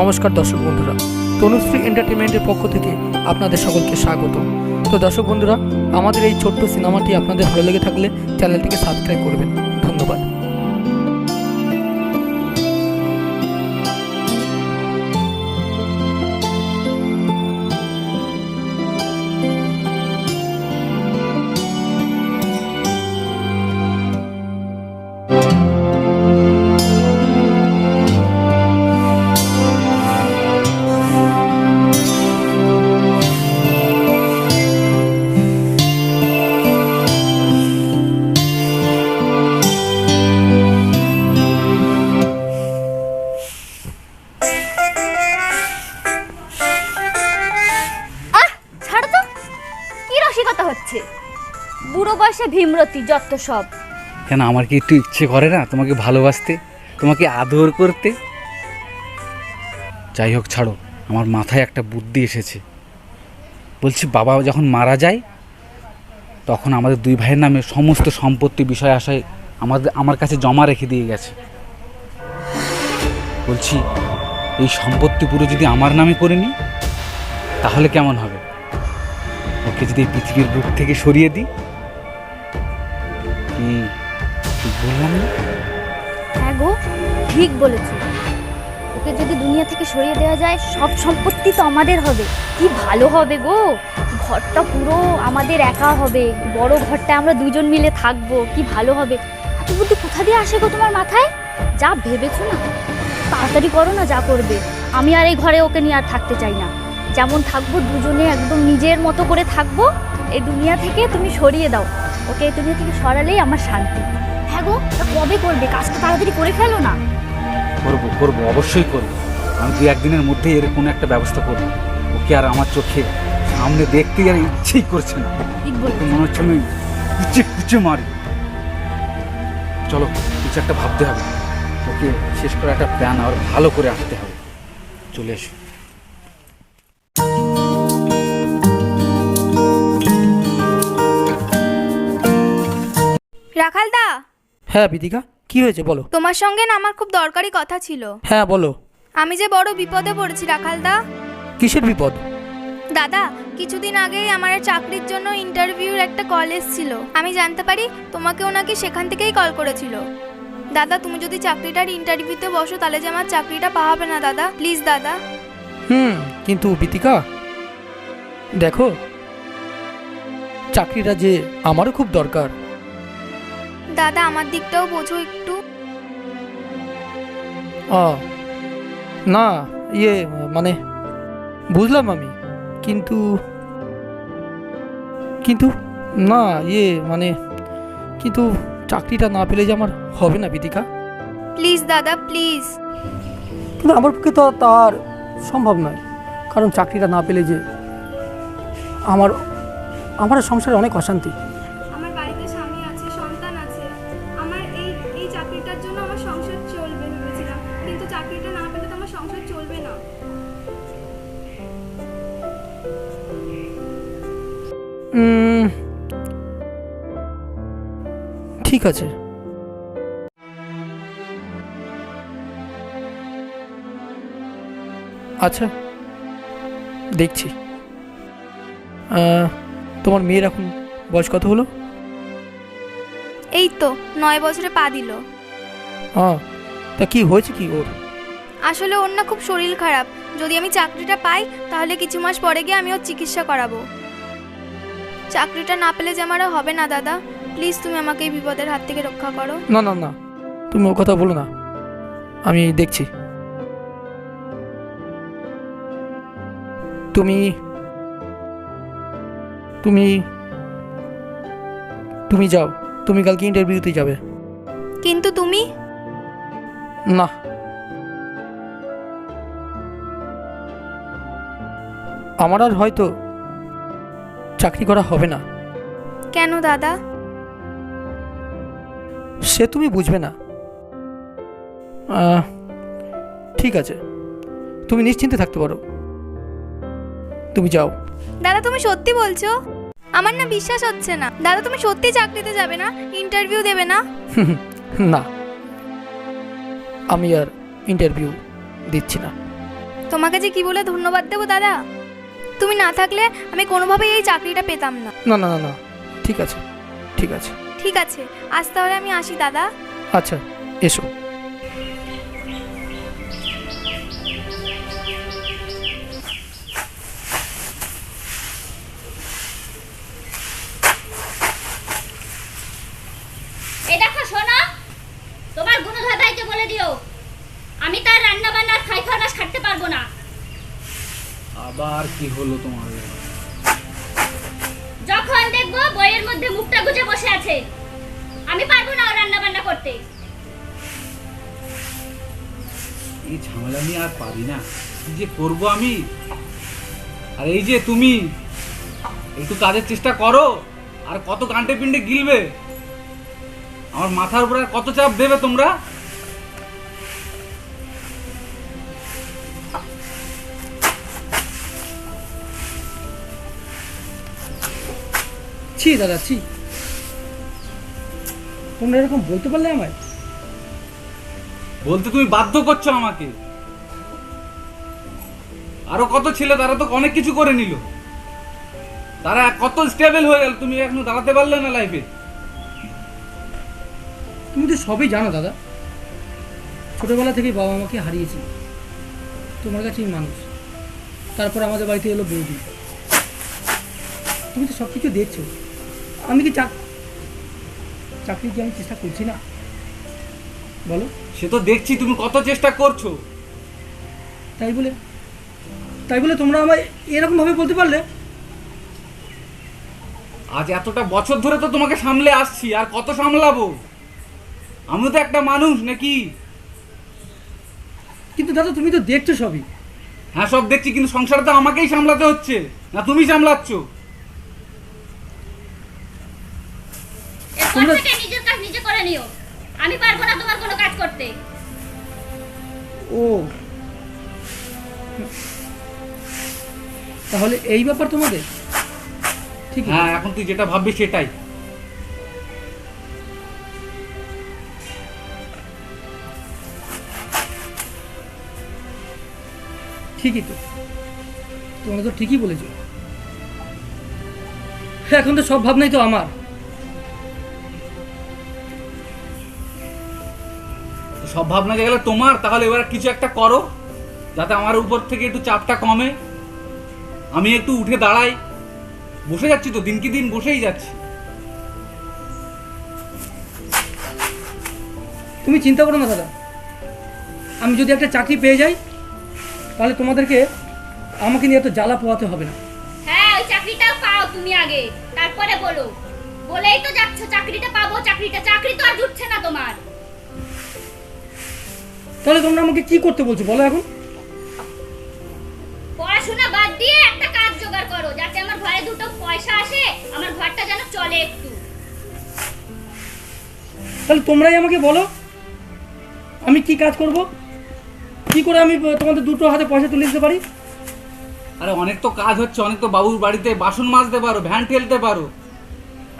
নমস্কার দর্শক বন্ধুরা। তনুশ্রী এন্টারটেনমেন্টের পক্ষ থেকে আপনাদের সকলকে স্বাগত। তো দর্শক বন্ধুরা, আমাদের এই ছোট্ট সিনেমাটি আপনাদের ভালো লেগে থাকলে চ্যানেলটিকে সাবস্ক্রাইব করবেন। ভীমরতি যত সব। কেন, আমার কি একটু ইচ্ছে করে না তোমাকে ভালোবাসতে? তোমাকে আদর করতে? যাই হোক, ছাড়ো, আমার মাথায় একটা বুদ্ধি এসেছে। বলছি, বাবা যখন মারা যায়, তখন আমাদের দুই ভাইয়ের নামে সমস্ত সম্পত্তি বিষয় আশায় আমাদের, আমার কাছে জমা রেখে দিয়ে গেছে। বলছি, এই সম্পত্তি পুরো যদি আমার নামে করে নিই, তাহলে কেমন হবে? ওকে যদি পৃথিবীর বুক থেকে সরিয়ে দিই বললাম হ্যাঁ গো, ঠিক বলেছ। ওকে যদি দুনিয়া থেকে সরিয়ে দেওয়া যায়, সব সম্পত্তি তো আমাদের হবে। কি ভালো হবে গো। ঘরটা পুরো আমাদের একা হবে। বড় ঘরটা আমরা দুজন মিলে থাকব। কি ভালো হবে। এত বুদ্ধি কোথা দিয়ে আসে গো তোমার মাথায়? যা ভেবেছো না? তাড়াতাড়ি করো না যা করবে। আমি আর এই ঘরে ওকে নিয়ে আর থাকতে চাই না। যেমন থাকব, দুজনে একদম নিজের মতো করে থাকব। এই দুনিয়া থেকে তুমি সরিয়ে দাও। ওকে এই দুনিয়া থেকে সরালেই আমার শান্তি। হ্যাঁ গো তা কবে করবে? কাজটা তাড়াতাড়ি করে ফেলো না। করব করব অবশ্যই করব। আমি দু একদিনের মধ্যে এর কোনো একটা ব্যবস্থা করব। ওকে আর আমার চোখে সামনে দেখতেই আর ইচ্ছেই করছে না। মনে হচ্ছে আমি কুচে কুচে মারি। চলো কিছু একটা ভাবতে হবে। ওকে শেষ করে একটা প্ল্যান আর ভালো করে আনতে হবে। চলে এসো। রাখালদা হ্যাঁ বিদিকা। কি হয়েছে বলো? তোমার সঙ্গে না আমার খুব দরকারি কথা ছিল। হ্যাঁ বলো। আমি যে বড় বিপদে পড়েছি রাখালদা কিসের বিপদ? দাদা কিছুদিন আগেই আমার চাকরির জন্য ইন্টারভিউর একটা কল এসেছিল। আমি জানতে পারি তোমাকে ওনাকে সেখান থেকেই কল করেছিল। দাদা তুমি যদি চাকরিটার ইন্টারভিউতে বসো তাহলে যে আমার চাকরিটা পাওয়াবে না দাদা। প্লিজ দাদা। হুম কিন্তু বিতিকা দেখো চাকরিটা যে আমারও খুব দরকার। দাদা আমার দিকটাও বোঝো একটু। ও না ইয়ে মানে বুঝলাম আমি কিন্তু কিন্তু না ইয়ে মানে কিন্তু চাকরিটা না পেলে যে আমার হবে না বিদিকা? প্লিজ দাদা প্লিজ। কিন্তু আমার পক্ষে তো তার সম্ভব নয় কারণ চাকরিটা না পেলে যে আমার আমার সংসারে অনেক অশান্তি। ঠিক আছে। আচ্ছা দেখছি। তোমার মেয়ের এখন বয়স কত হলো? এই তো নয় বছরে পা দিল। হ্যাঁ তা কি হয়েছে কি ওর? আসলে ওর না খুব শরীর খারাপ। যদি আমি চাকরিটা পাই তাহলে কিছু মাস পরে গিয়ে আমি ওর চিকিৎসা করাবো। চাকরিটা না পেলে যে আমার আর হবে না দাদা। প্লিজ তুমি আমাকে এই বিপদের হাত থেকে রক্ষা করো। না না না। তুমি ও কথা বলো না। আমি দেখছি। তুমি তুমি তুমি যাও। তুমি কালকে ইন্টারভিউতে যাবে। কিন্তু তুমি? না। আমার আর হয়তো চাকরি করা হবে না। কেন দাদা? সে তুমি বুঝবে না। ঠিক আছে। তুমি নিশ্চিন্তে থাকতে পারো। তুমি যাও। দাদা তুমি সত্যি বলছো? আমার না বিশ্বাস হচ্ছে না। দাদা তুমি সত্যি চাকরিতে যাবে না? ইন্টারভিউ দেবে না? না। আমি আর ইন্টারভিউ দিচ্ছি না। তোমাকে যে কি বলে ধন্যবাদ দেবো দাদা? তুমি না থাকলে আমি কোনোভাবেই এই চাকরিটা পেতাম না না না না। ঠিক আছে। ঠিক আছে। ঠিক আছে আজ তাহলে আমি আসি দাদা। আচ্ছা এসো। এই দেখো শোনো তোমার গুণধাতাইকে বলে দিও আমি তার রান্না বান্নার খাই খাটতে পারব না। আবার কি হলো তোমার? মধ্যে মুখটা গুজে বসে আছে। আমি পারব না রান্না বান্না করতে। এই ঝামেলা নিয়ে আর পারি না। কি যে করব আমি? আর এই যে তুমি, একটু কাজের চেষ্টা করো, আর কত গান্টে পিন্ডে গিলবে? আমার মাথার উপরে কত চাপ দেবে তোমরা? ছি দাদা ছি। তোমরা এরকম বলতে পারলে আমায়? বলতে তুমি বাধ্য করছ আমাকে। আরও কত ছেলে তারা তো অনেক কিছু করে নিল। তারা কত স্টেবল হয়ে গেল তুমি এখনও দাঁড়াতে পারলে না লাইফে তুমি তো সবই জানো দাদা। ছোটবেলা থেকেই বাবা মাকে হারিয়েছি। তোমার কাছেই মানুষ। তারপর আমাদের বাড়িতে এলো বৌদি। তুমি তো সব কিছু দেখছ। আমি কি চাক চাকরি কি আমি চেষ্টা করছি না? বলো। সে তো দেখছি তুমি কত চেষ্টা করছ। তাই বলে তাই বলে তোমরা আমায় এরকমভাবে বলতে পারলে? আজ এতটা বছর ধরে তো তোমাকে সামলে আসছি আর কত সামলাবো? আমি তো একটা মানুষ নাকি? কিন্তু দাদা তুমি তো দেখছ সবই। হ্যাঁ সব দেখছি কিন্তু সংসারে তো আমাকেই সামলাতে হচ্ছে না তুমি সামলাচ্ছ? তোমরা- নিজের কাজ নিজে করে নিও। আমি পারব না তোমার কোনো কাজ করতে। ও। তাহলে এই ব্যাপার তোমাদের? ঠিক আছে হ্যাঁ এখন তুই যেটা ভাববি সেটাই। ঠিকই তো। তোমরা তো ঠিকই বলেছ। এখন তো সব ভাবনাই তো আমার। সব ভাবনা যে গেলে তোমার তাহলে এবার কিছু একটা করো যাতে আমার উপর থেকে একটু চাপটা কমে। আমি একটু উঠে দাঁড়াই। বসে যাচ্ছি তো দিন কি দিন বসেই যাচ্ছি। তুমি চিন্তা করো না দাদা। আমি যদি একটা চাকরি পেয়ে যাই তাহলে তোমাদেরকে আমাকে নিয়ে এত জ্বালা পোহাতে হবে না। হ্যাঁ ওই চাকরিটাও পাও তুমি আগে। তারপরে বলো। বলেই তো যাচ্ছ চাকরিটা পাবো চাকরিটা। চাকরি তো আর জুটছে না তোমার। তাহলে তোমরা আমাকে কি করতে বলছো? বলো এখন। পড়াশোনা বাদ দিয়ে একটা কাজ জোগাড় করো যাতে আমার ঘরে দুটো পয়সা আসে আমার ঘরটা যেন চলে একটু। তাহলে তোমরাই আমাকে বলো আমি কি কাজ করব? কি করে আমি তোমাদের দুটো হাতে পয়সা তুলে দিতে পারি? আরে অনেক তো কাজ হচ্ছে অনেক তো বাবুর বাড়িতে বাসন মাজতে পারো ভ্যান ঠেলতে পারো।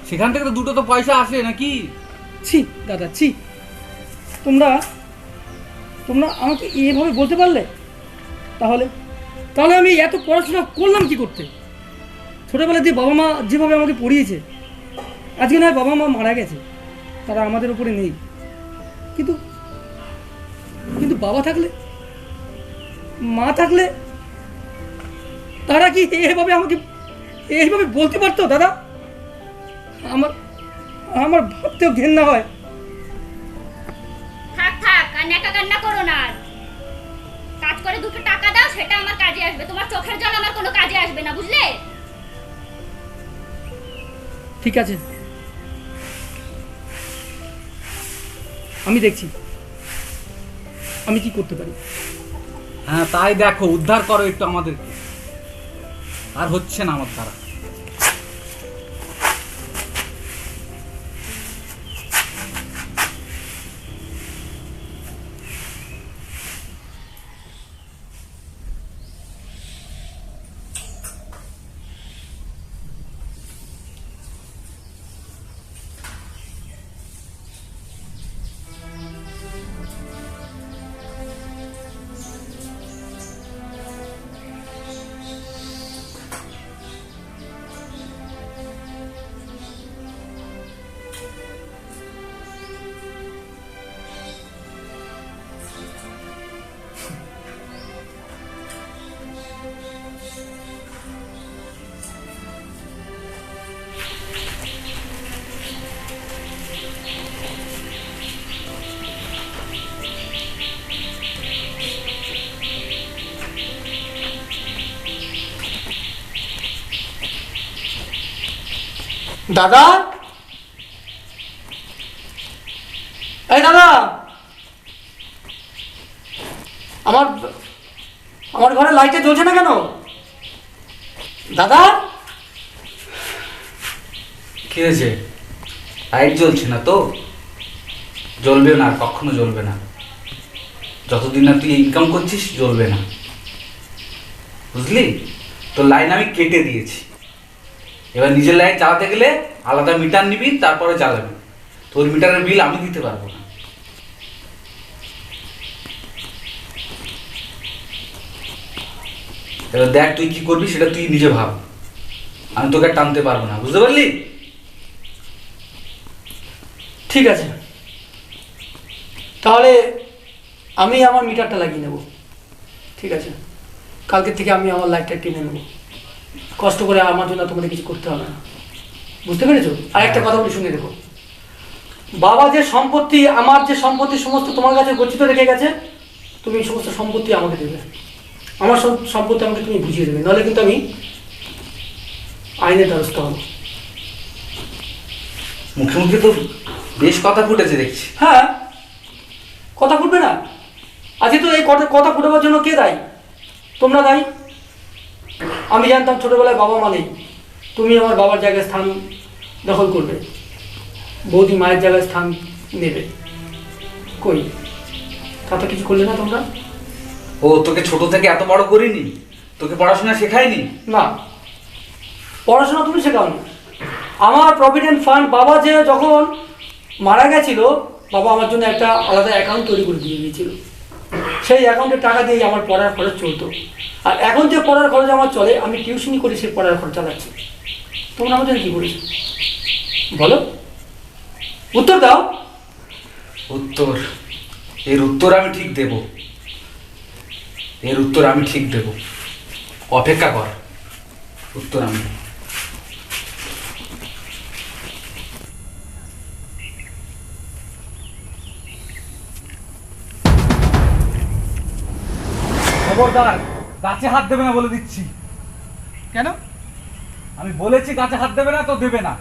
সেখান থেকে তো দুটো তো পয়সা আসে নাকি? ছি দাদা ছি। তোমরা তোমরা আমাকে এভাবে বলতে পারলে? তাহলে তাহলে আমি এত পড়াশোনা করলাম কি করতে? ছোটোবেলায় দিয়ে বাবা মা যেভাবে আমাকে পড়িয়েছে, আজকে নয় বাবা মা মারা গেছে, তারা আমাদের উপরে নেই। কিন্তু কিন্তু বাবা থাকলে, মা থাকলে, তারা কি এইভাবে আমাকে এইভাবে বলতে পারতো, দাদা? আমার আমার ভাবতেও ঘেন্না হয়। আর নেকা কান্না করো না আর। কাজ করে দুটো টাকা দাও সেটা আমার কাজে আসবে। তোমার চোখের জল আমার কোনো কাজে আসবে না বুঝলে? ঠিক আছে। আমি দেখছি। আমি কি করতে পারি? হ্যাঁ তাই দেখো উদ্ধার করো একটু আমাদেরকে। আর হচ্ছে না আমার দ্বারা। দাদা? এই দাদা! আমার আমার ঘরে লাইটে জ্বলছে না কেন? দাদা? কি হয়েছে? লাইট জ্বলছে না তো? জ্বলবে না কখনো জ্বলবে না। যতদিন না তুই ইনকাম করছিস, জ্বলবে না। বুঝলি? তোর লাইন আমি কেটে দিয়েছি। এবার নিজের লাইন চালাতে গেলে আলাদা মিটার নিবি, তারপরে চালাবি। তোর মিটারের বিল আমি দিতে পারব না। এবার দেখ তুই কি করবি, সেটা তুই নিজে ভাব। আমি তোকে টানতে পারব না, বুঝতে পারলি? ঠিক আছে। তাহলে আমি আমার মিটারটা লাগিয়ে নেব। ঠিক আছে। কালকে থেকে আমি আমার লাইটটা টেনে নেব। কষ্ট করে আমার জন্য তোমাদের কিছু করতে হবে না। বুঝতে পেরেছ? আর একটা কথা বলে শুনে দেখো বাবা যে সম্পত্তি আমার যে সম্পত্তি সমস্ত তোমার কাছে গচ্ছিত রেখে গেছে তুমি এই সমস্ত সম্পত্তি আমাকে দেবে। আমার সব সম্পত্তি আমাকে তুমি বুঝিয়ে দেবে। নাহলে কিন্তু আমি আইনের দ্বারস্থ হব। মুখে মুখে তো বেশ কথা ফুটেছে দেখছি। হ্যাঁ কথা ফুটবে না। আজকে তো এই কথা ফুটাবার জন্য কে দায়ী? তোমরা দায়ী? আমি জানতাম ছোটবেলায় বাবা মানেই তুমি আমার বাবার জায়গায় স্থান দখল করবে। বৌদি মায়ের জায়গায় স্থান নেবে। কই? তা তো কিছু করলে না তোমরা? ও তোকে ছোট থেকে এত বড় করিনি? তোকে পড়াশোনা শেখায়নি না। পড়াশোনা তুমি শেখাওনি। আমার প্রভিডেন্ট ফান্ড বাবা যে যখন মারা গেছিল বাবা আমার জন্য একটা আলাদা অ্যাকাউন্ট তৈরি করে দিয়ে দিয়েছিল। সেই অ্যাকাউন্টে টাকা দিয়েই আমার পড়ার খরচ চলতো। আর এখন যে পড়ার খরচ আমার চলে, আমি টিউশনি করে সেই পড়ার খরচ চালাচ্ছি। তোমরা আমাদের কী করেছ? বলো। উত্তর দাও। উত্তর। এর উত্তর আমি ঠিক দেব। এর উত্তর আমি ঠিক দেব। অপেক্ষা কর। উত্তর আমি খবরদার গাছে হাত দেবে না বলে দিচ্ছি। কেন? আমি বলেছি গাছে হাত দেবে না তো দেবে না।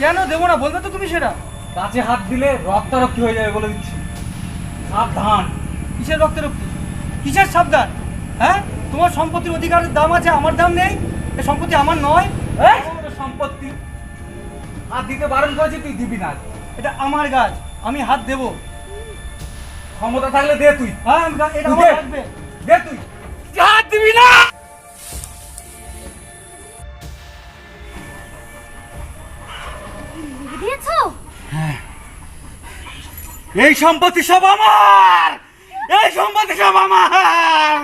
কেন? দেবো না বলবে তো তুমি সেটা। গাছে হাত দিলে রক্তারক্তি হয়ে যাবে বলে দিচ্ছি। সাবধান। কিসের রক্তের কিসের সাবধান? হ্যাঁ? তোমার সম্পত্তির অধিকারের দাম আছে আমার দাম নেই? সম্পত্তি আমার নয়? সম্পত্তি। হাত দিতে বারণ করেছি তুই দিবি না। এটা আমার গাছ আমি হাত দেবো। ক্ষমতা থাকলে দে তুই। হ্যাঁ এটা আমার থাকবে দে তুই। হাত দিবি না দিয়েছ এই সম্পত্তি সব আমার এই সম্পত্তি সব আমার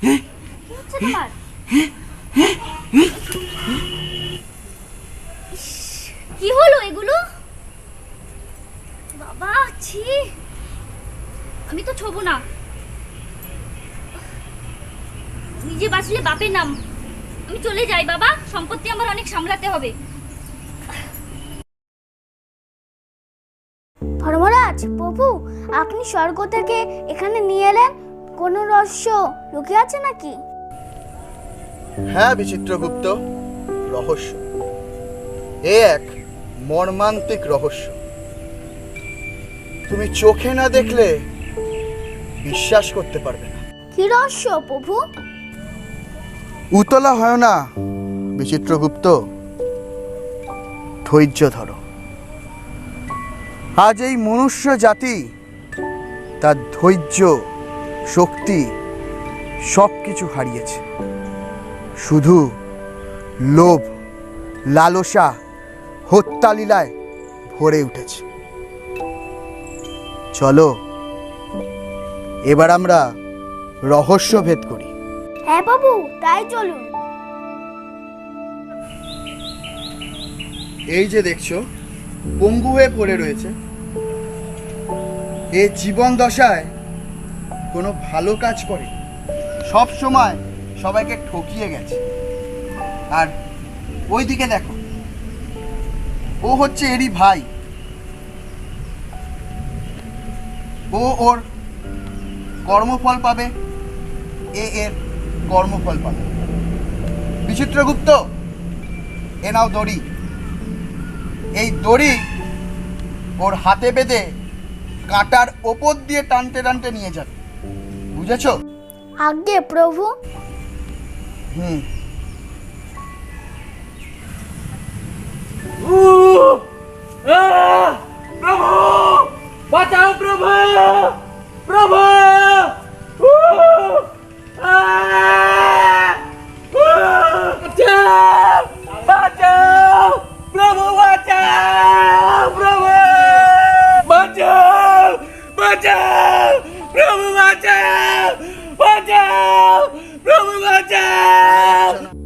কি হচ্ছে তোমার ইস, কি হলো এগুলো বাবা ছি তো না। নিজে বাঁচলে বাপের নাম। আমি চলে যাই বাবা সম্পত্তি আমার অনেক সামলাতে হবে। ধর্মরাজ প্রভু আপনি স্বর্গ থেকে এখানে নিয়ে এলেন? কোনো রহস্য লুকিয়ে আছে নাকি? হ্যাঁ বিচিত্রগুপ্ত রহস্য। এ এক মর্মান্তিক রহস্য। তুমি চোখে না দেখলে বিশ্বাস করতে পারবে না। কি রহস্য প্রভু? উতলা হয় না বিচিত্রগুপ্ত। ধৈর্য ধরো। আজ এই মনুষ্য জাতি তার ধৈর্য শক্তি সব কিছু হারিয়েছে। শুধু লোভ লালসা হত্যালীলায় ভরে উঠেছে। চলো এবার আমরা রহস্য ভেদ করি। হ্যাঁ বাবু তাই চলুন। এই যে দেখছ পঙ্গু হয়ে পড়ে রয়েছে। এ জীবন দশায় কোনো ভালো কাজ করে। সব সময় সবাইকে ঠকিয়ে গেছে। আর ওইদিকে দেখো ও হচ্ছে এরই ভাই। ও ওর কর্মফল পাবে। এ এর কর্মফল পাবে। বিচিত্রগুপ্ত এ নাও দড়ি। এই দড়ি ওর হাতে বেঁধে কাঁটার ওপর দিয়ে টানতে টানতে নিয়ে যাবে। বুঝেছ? আজ্ঞে প্রভু। হুম। প্রভু! বাঁচাও প্রভু! પ્રભુ બચાવ બચાવ પ્રભુ બચાવ પ્રભુ બચાવ બચાવ પ્રભુ બચાવ બચાવ પ્રભુ બચાવ